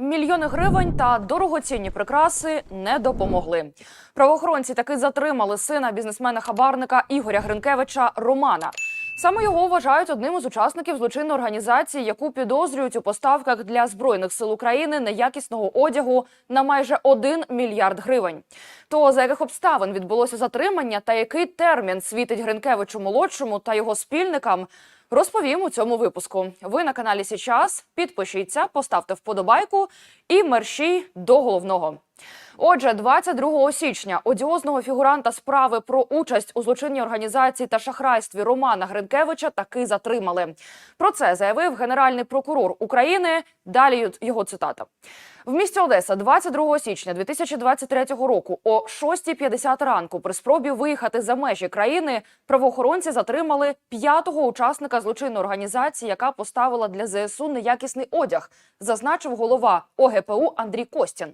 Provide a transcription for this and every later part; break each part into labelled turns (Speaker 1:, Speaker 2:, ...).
Speaker 1: Мільйони гривень та дорогоцінні прикраси не допомогли. Правоохоронці таки затримали сина бізнесмена-хабарника Ігоря Гринкевича Романа. Саме його вважають одним із учасників злочинної організації, яку підозрюють у поставках для збройних сил України неякісного одягу на майже 1 мільярд гривень. То за яких обставин відбулося затримання та який термін світить Гринкевичу молодшому та його спільникам? Розповім у цьому випуску. Ви на каналі Січас. Підпишіться, поставте вподобайку і мерщій до головного. Отже, 22 січня одіозного фігуранта справи про участь у злочинній організації та шахрайстві Романа Гринкевича таки затримали. Про це заявив генеральний прокурор України. Далі його цитата. В місті Одеса 22 січня 2023 року о 6.50 ранку при спробі виїхати за межі країни правоохоронці затримали п'ятого учасника злочинної організації, яка поставила для ЗСУ неякісний одяг, зазначив голова ОГПУ Андрій Костін.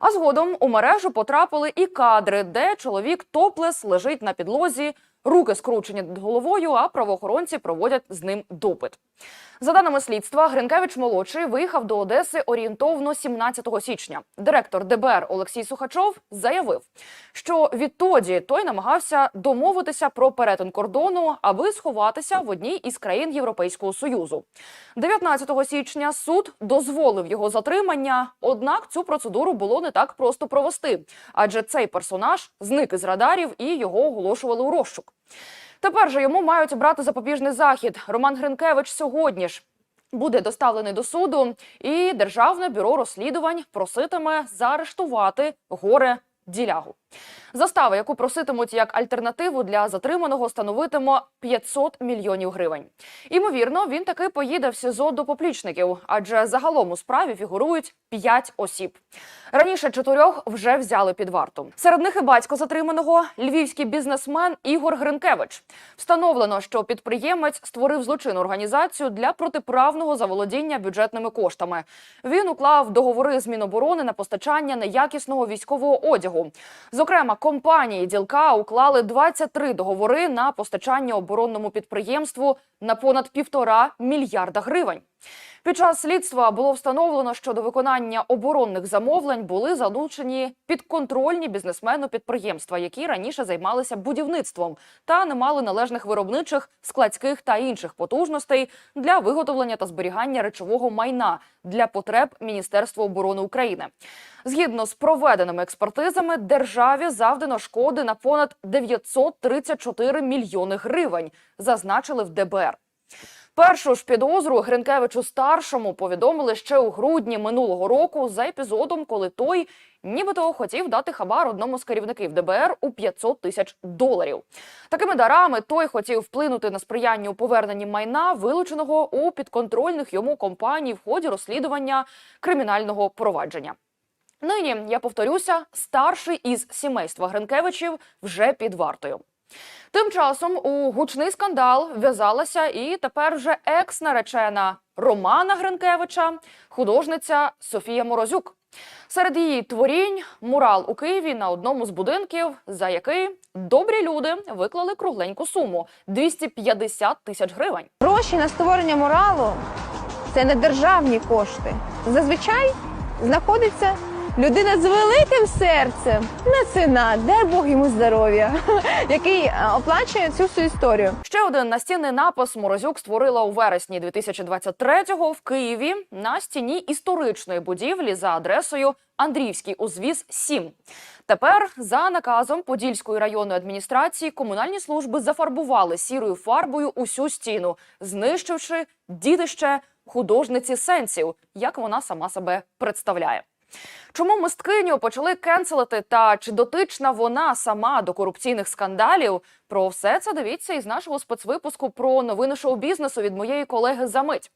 Speaker 1: А згодом у мережу потрапили і кадри, де чоловік топлес лежить на підлозі, руки скручені над головою, а правоохоронці проводять з ним допит. За даними слідства, Гринкевич молодший виїхав до Одеси орієнтовно 17 січня. Директор ДБР Олексій Сухачов заявив, що відтоді той намагався домовитися про перетин кордону, аби сховатися в одній із країн Європейського союзу. 19 січня суд дозволив його затримання. Однак цю процедуру було не так просто провести, адже цей персонаж зник із радарів і його оголошували у розшук. Тепер же йому мають обрати запобіжний захід. Роман Гринкевич сьогодні ж буде доставлений до суду, і Державне бюро розслідувань проситиме заарештувати горе ділягу. Застава, яку проситимуть як альтернативу для затриманого, становитиме 500 мільйонів гривень. Імовірно, він таки поїде в СІЗО до поплічників, адже загалом у справі фігурують 5 осіб. Раніше чотирьох вже взяли під варту. Серед них і батько затриманого львівський бізнесмен Ігор Гринкевич. Встановлено, що підприємець створив злочинну організацію для протиправного заволодіння бюджетними коштами. Він уклав договори з Міноборони на постачання неякісного військового одягу. Зокрема, компанії ділка уклали 23 договори на постачання оборонному підприємству на понад півтора мільярда гривень. Під час слідства було встановлено, що до виконання оборонних замовлень були залучені підконтрольні бізнесмену підприємства, які раніше займалися будівництвом та не мали належних виробничих, складських та інших потужностей для виготовлення та зберігання речового майна для потреб Міністерства оборони України. Згідно з проведеними експертизами, державі завдано шкоди на понад 934 мільйони гривень, зазначили в ДБР. Першу ж підозру Гринкевичу старшому повідомили ще у грудні минулого року за епізодом, коли той нібито хотів дати хабар одному з керівників ДБР у 500 тисяч доларів. Такими дарами той хотів вплинути на сприяння у поверненні майна, вилученого у підконтрольних йому компаній в ході розслідування кримінального провадження. Нині я повторюся, старший із сімейства Гринкевичів вже під вартою. Тим часом у гучний скандал в'язалася і тепер вже екс-наречена Романа Гринкевича, художниця Софія Морозюк. Серед її творінь мурал у Києві на одному з будинків, за який добрі люди виклали кругленьку суму 250 тисяч гривень.
Speaker 2: Гроші на створення моралу це не державні кошти. Зазвичай знаходиться людина з великим серцем, меценат, дай Бог йому здоров'я, який е, оплачує цю всю історію.
Speaker 1: Ще один настінний напис Морозюк створила у вересні 2023-го в Києві на стіні історичної будівлі за адресою Андріївський узвіз 7. Тепер за наказом Подільської районної адміністрації комунальні служби зафарбували сірою фарбою усю стіну, знищивши дідище художниці сенсів, як вона сама себе представляє. Чому мисткиню почали кенселити та чи дотична вона сама до корупційних скандалів? Про все це дивіться із нашого спецвипуску про новини шоу-бізнесу від моєї колеги Замить.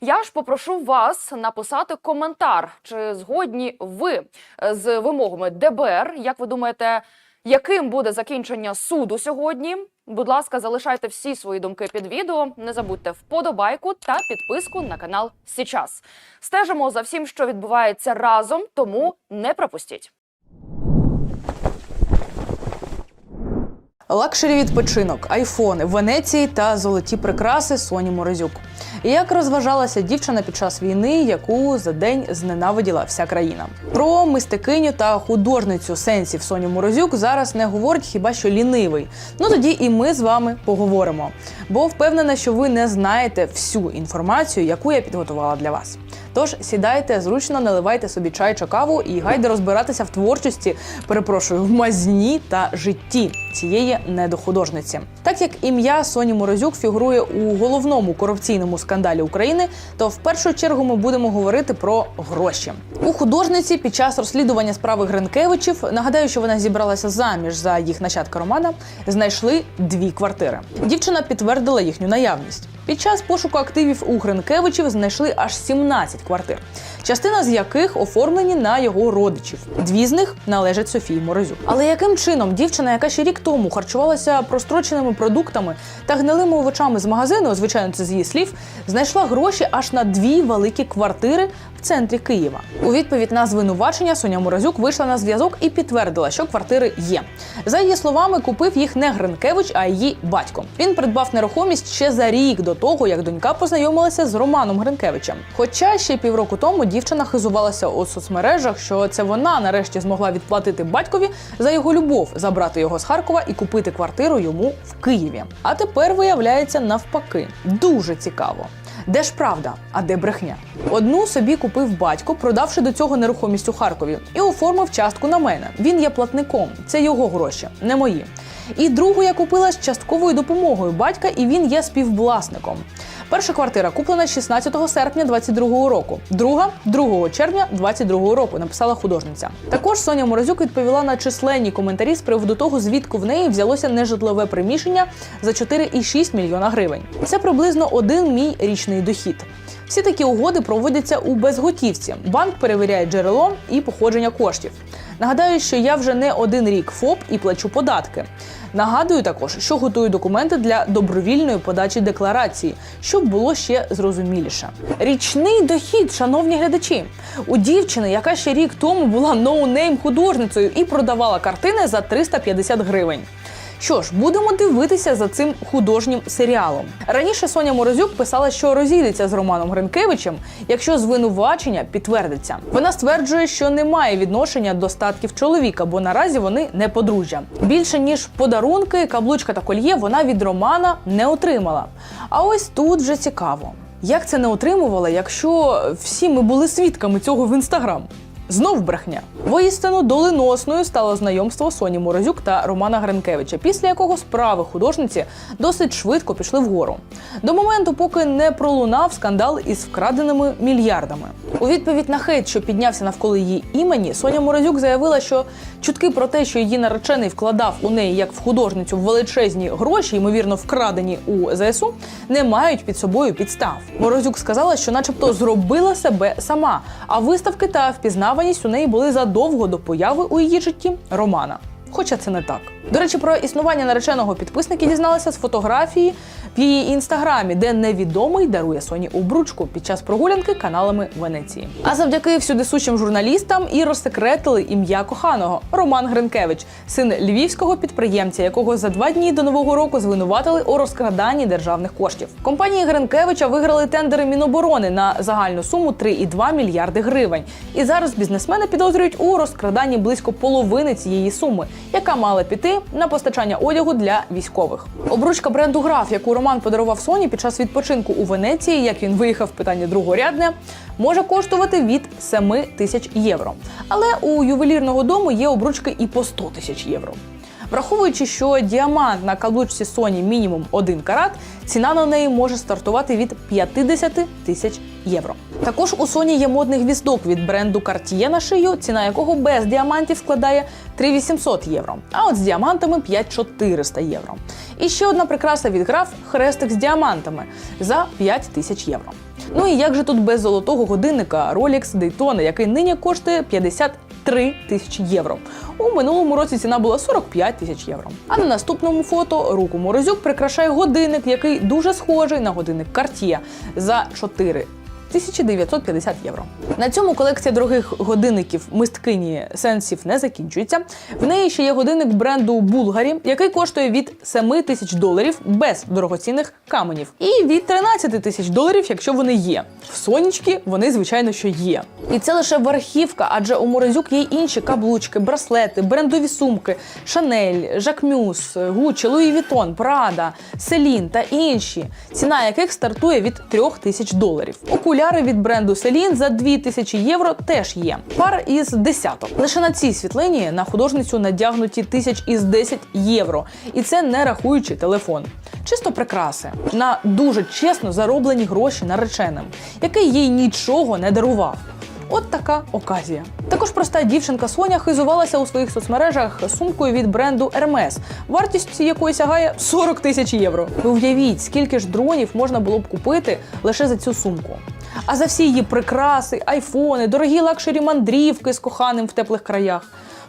Speaker 1: Я ж попрошу вас написати коментар, чи згодні ви з вимогами ДБР. Як ви думаєте, яким буде закінчення суду сьогодні? Будь ласка, залишайте всі свої думки під відео. Не забудьте вподобайку та підписку на канал Січас. Стежимо за всім, що відбувається разом, тому не пропустіть.
Speaker 3: Лакшері відпочинок, айфони, Венеції та золоті прикраси Соні Морозюк. І Як розважалася дівчина під час війни, яку за день зненавиділа вся країна. Про мистикиню та художницю сенсів Соню Морозюк зараз не говорить хіба що лінивий. Ну тоді і ми з вами поговоримо. Бо впевнена, що ви не знаєте всю інформацію, яку я підготувала для вас. Тож сідайте зручно, наливайте собі чай чи каву і гайде розбиратися в творчості, перепрошую, в мазні та житті цієї недохудожниці. Так як ім'я Соні Морозюк фігурує у головному корупційному скандалі України, то в першу чергу ми будемо говорити про гроші. У художниці під час розслідування справи Гринкевичів нагадаю, що вона зібралася заміж за їх нащадка Романа. Знайшли дві квартири. Дівчина підтвердила їхню наявність. Під час пошуку активів у Гринкевичів знайшли аж 17 квартир, частина з яких оформлені на його родичів. Дві з них належать Софії Морозюк. Але яким чином дівчина, яка ще рік тому харчувалася простроченими продуктами та гнилими овочами з магазину, звичайно, це з її слів, знайшла гроші аж на дві великі квартири в центрі Києва. У відповідь на звинувачення Соня Морозюк вийшла на зв'язок і підтвердила, що квартири є. За її словами, купив їх не Гринкевич, а її батько. Він придбав нерухомість ще за рік до того, як донька познайомилася з Романом Гринкевичем. Хоча ще півроку тому дівчина хизувалася у соцмережах, що це вона нарешті змогла відплатити батькові за його любов, забрати його з Харкова і купити квартиру йому в Києві. А тепер виявляється навпаки. Дуже цікаво. Де ж правда, а де брехня? Одну собі купив батько, продавши до цього нерухомість у Харкові, і оформив частку на мене. Він є платником, це його гроші, не мої. І другу я купила з частковою допомогою батька, і він є співвласником. Перша квартира куплена 16 серпня 22 року, друга 2 червня 22 року. Написала художниця. Також Соня Морозюк відповіла на численні коментарі з приводу того, звідки в неї взялося нежитлове приміщення за 4,6 мільйона гривень. Це приблизно один мій річний дохід. Всі такі угоди проводяться у безготівці. Банк перевіряє джерело і походження коштів. Нагадаю, що я вже не один рік ФОП і плачу податки. Нагадую також, що готую документи для добровільної подачі декларації, щоб було ще зрозуміліше. Річний дохід, шановні глядачі, у дівчини, яка ще рік тому була ноунейм художницею і продавала картини за 350 гривень. Що ж, будемо дивитися за цим художнім серіалом. Раніше Соня Морозюк писала, що розійдеться з Романом Гринкевичем, якщо звинувачення підтвердиться. Вона стверджує, що не має відношення до статків чоловіка, бо наразі вони не подружжя. Більше ніж подарунки, каблучка та кольє вона від Романа не отримала. А ось тут вже цікаво. Як це не отримувала, якщо всі ми були свідками цього в інстаграм? Знов брехня. Воістину доленосною стало знайомство Соні Морозюк та Романа Гринкевича, після якого справи художниці досить швидко пішли вгору. До моменту, поки не пролунав скандал із вкраденими мільярдами. У відповідь на хейт, що піднявся навколо її імені, Соня Морозюк заявила, що чутки про те, що її наречений вкладав у неї як в художницю величезні гроші, ймовірно, вкрадені у ЗСУ, не мають під собою підстав. Морозюк сказала, що, начебто, зробила себе сама, а виставки та впізнаваність у неї були задовго до появи у її житті Романа. Хоча це не так. До речі, про існування нареченого підписники дізналися з фотографії в її інстаграмі, де невідомий дарує Соні обручку під час прогулянки каналами Венеції. А завдяки всюдисущим журналістам і розсекретили ім'я коханого Роман Гринкевич, син львівського підприємця, якого за два дні до нового року звинуватили у розкраданні державних коштів. Компанії Гринкевича виграли тендери Міноборони на загальну суму 3,2 мільярди гривень. І зараз бізнесмени підозрюють у розкраданні близько половини цієї суми, яка мала піти на постачання одягу для військових. Обручка бренду Граф, яку Роман подарував Соні під час відпочинку у Венеції, як він виїхав питання другорядне, може коштувати від 7 тисяч євро. Але у ювелірного дому є обручки і по 100 тисяч євро. Враховуючи, що діамант на каблучці Sony мінімум 1 карат, ціна на неї може стартувати від 50 тисяч євро. Також у Sony є модний гвіздок від бренду Cartier на шию, ціна якого без діамантів складає 3800 євро, а от з діамантами 5400 євро. І ще одна прикраса від граф хрестик з діамантами за 5 тисяч євро. Ну і як же тут без золотого годинника Rolex Daytona, який нині коштує 53 тисячі євро. У минулому році ціна була 45 тисяч євро. А на наступному фото руку Морозюк прикрашає годинник, який дуже схожий на годинник Cartier за 4 1950 євро. На цьому колекція дорогих годинників мисткині сенсів не закінчується. В неї ще є годинник бренду Булгарі, який коштує від 7 тисяч доларів без дорогоцінних каменів, і від 13 тисяч доларів, якщо вони є. В сонячки вони звичайно що є. І це лише верхівка, адже у Морозюк є інші каблучки, браслети, брендові сумки, Шанель, Жакмюс, Гуччі, Луї Вітон, Прада, Селін та інші, ціна яких стартує від 3 тисяч доларів. Окуляри від бренду Селін за 2 тисячі євро теж є. Пар із десяток. Лише на цій світлині на художницю надягнуті тисяч із 10 євро, і це не рахуючи телефон. Чисто прикраси на дуже чесно зароблені гроші нареченим, який їй нічого не дарував. От така оказія. Також проста дівчинка Соня хизувалася у своїх соцмережах сумкою від бренду Hermes, вартість якої сягає 40 тисяч євро. Ви уявіть, скільки ж дронів можна було б купити лише за цю сумку. А за всі її прикраси, айфони, дорогі лакшері мандрівки з коханим в теплих краях.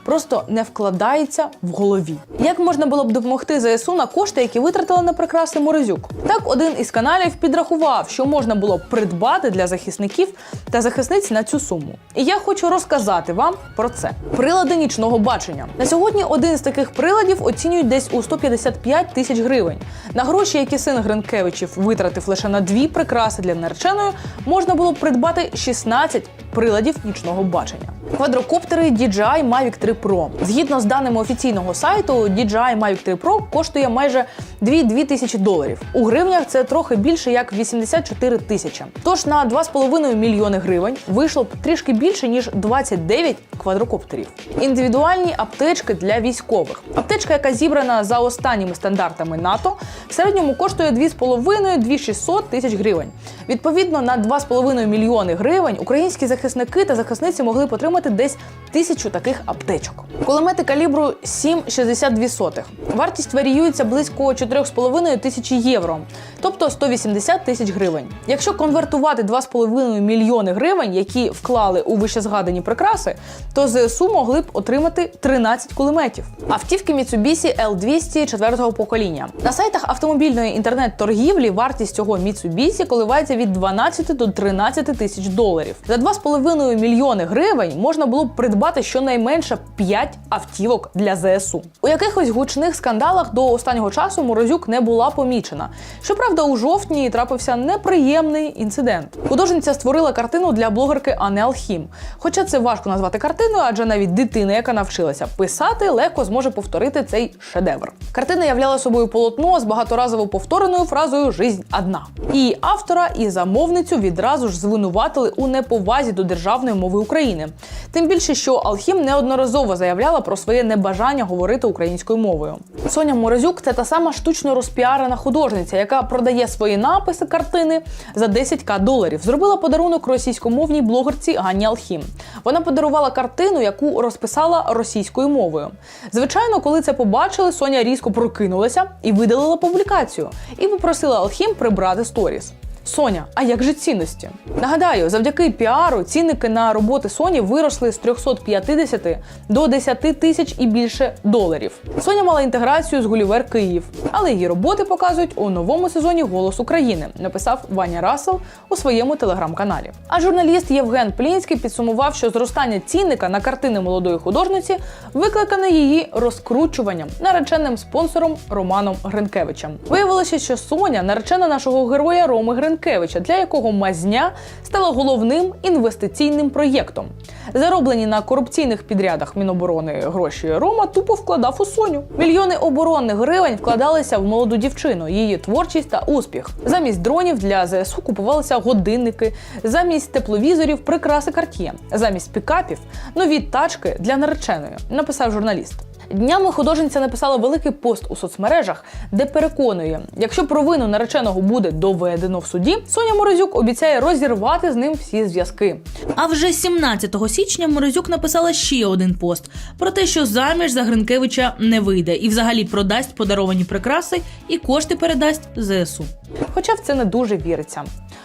Speaker 3: Просто не вкладається в голові. Як можна було б допомогти ЗСУ на кошти, які витратили на прикраси Морозюк? Так, один із каналів підрахував, що можна було б придбати для захисників та захисниць на цю суму. І я хочу розказати вам про це. Прилади нічного бачення. На сьогодні один з таких приладів оцінюють десь у 155 тисяч гривень. На гроші, які син Гринкевичів витратив лише на дві прикраси для нареченої, можна було б придбати 16 приладів нічного бачення. Квадрокоптери DJI Mavic 3 Pro. Згідно з даними офіційного сайту, DJI Mavic 3 Pro коштує майже 2-2 тисячі доларів. У гривнях це трохи більше як 84 тисячі. Тож на 2,5 мільйони гривень вийшло трішки більше ніж 29 квадрокоптерів. Індивідуальні аптечки для військових. Аптечка, яка зібрана за останніми стандартами НАТО, в середньому коштує 2,5-2600 тисяч гривень. Відповідно, на 2,5 мільйони гривень українські захисники та захисниці могли б отримати десь тисячу таких аптечок. Кулемети калібру 7,62. Вартість варіюється близько 4,5 тисячі євро, тобто 180 тисяч гривень. Якщо конвертувати 2,5 мільйони гривень, які вклали у вищезгадані прикраси, то ЗСУ могли б отримати 13 кулеметів. Автівки Mitsubishi L200 четвертого покоління. На сайтах автомобільної інтернет-торгівлі вартість цього Mitsubishi коливається від 12 до 13 тисяч доларів. За 2,5 мільйони гривень можна було б придбати щонайменше 5 автівок для ЗСУ. У якихось гучних скандалах до останнього часу Морозюк не була помічена. Щоправда, у жовтні трапився неприємний інцидент. Художниця створила картину для блогерки Анни Алхім. Хоча це важко назвати картиною, адже навіть дитина, яка навчилася писати, легко зможе повторити цей шедевр. Картина являла собою полотно з багаторазово повтореною фразою Жизнь одна. І автора, і замовницю відразу ж звинуватили у неповазі до державної мови України. Тим більше, що Алхім неодноразово заявляла про своє небажання говорити українською мовою. Соня Морозюк це та сама штучно розпіарена художниця, яка продає свої написи картини за 10к доларів. Зробила подарунок російськомовній блогерці Ганні Алхім. Вона подарувала картину, яку розписала російською мовою. Звичайно, коли це побачили, Соня різко прокинулася і видалила публікацію, і попросила Алхім прибрати сторіс. Соня, а як же цінності? Нагадаю, завдяки піару цінники на роботи Соні виросли з 350 до 10 тисяч і більше доларів. Соня мала інтеграцію з Гулівер Київ, але її роботи показують у новому сезоні Голос України, написав Ваня Расел у своєму телеграм-каналі. А журналіст Євген Плінський підсумував, що зростання цінника на картини молодої художниці викликане її розкручуванням нареченим спонсором Романом Гринкевичем. Виявилося, що Соня наречена нашого героя Роми Гринкевича, для якого мазня стала головним інвестиційним проєктом. Зароблені на корупційних підрядах Міноборони гроші Рома тупо вкладав у Соню. Мільйони оборонних гривень вкладалися в молоду дівчину, її творчість та успіх. Замість дронів для ЗСУ купувалися годинники, замість тепловізорів прикраси Cartier, замість пікапів нові тачки для нареченої, написав журналіст. Днями художниця написала великий пост у соцмережах, де переконує, якщо провину нареченого буде доведено в суді, Соня Морозюк обіцяє розірвати з ним всі зв'язки.
Speaker 4: А вже 17 січня Морозюк написала ще один пост про те, що заміж за Гринкевича не вийде і взагалі продасть подаровані прикраси і кошти передасть ЗСУ.
Speaker 3: Хоча в це не дуже віриться.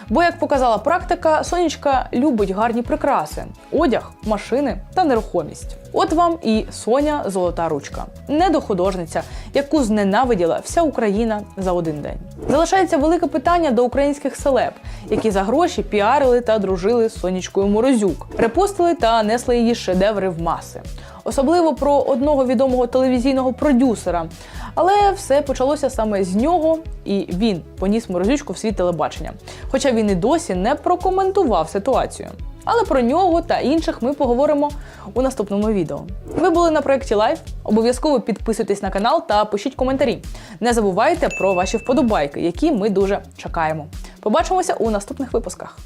Speaker 3: Бо, як показала практика, сонечка любить гарні прикраси: одяг, машини та нерухомість. От вам і Соня Золота ручка, недохудожниця, яку зненавиділа вся Україна за один день. Залишається велике питання до українських селеб, які за гроші піарили та дружили з Сонічкою Морозюк, репостили та несли її шедеври в маси. Особливо про одного відомого телевізійного продюсера. Але все почалося саме з нього, і він поніс морозючку в світ телебачення. Хоча він і досі не прокоментував ситуацію. Але про нього та інших ми поговоримо у наступному відео. Ви були на проєкті Лайф. Обов'язково підписуйтесь на канал та пишіть коментарі. Не забувайте про ваші вподобайки, які ми дуже чекаємо. Побачимося у наступних випусках.